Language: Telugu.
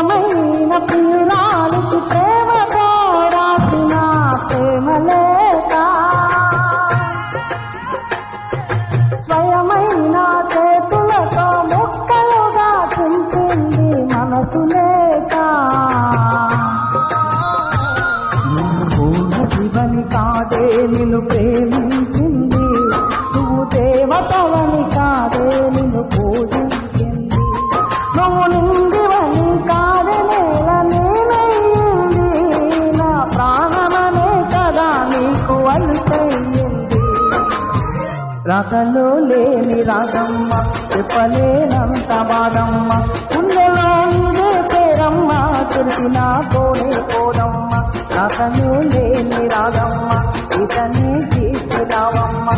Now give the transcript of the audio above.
ప్రియమైన ప్రియురాలికి ప్రేమగా రాసిన ప్రేమలేక. స్వయమైన చేతులతో ముక్కలుగా చింపింది మనసు లేక. నువ్వు శివని కాదే నిన్ను ప్రేమించింది. నువ్వు దేవతలని కాదే. అల్పయ్యింది రాతలో లేని రాగమ్మ చెప్పలేనంత బాధమ్మ. ఉండలో ఇదే పేరమ్మ తెలిసిన కోడే కోదమ్మ రాతలో లేని రాగమ్మ ఇతనే తీసుకురావమ్మ.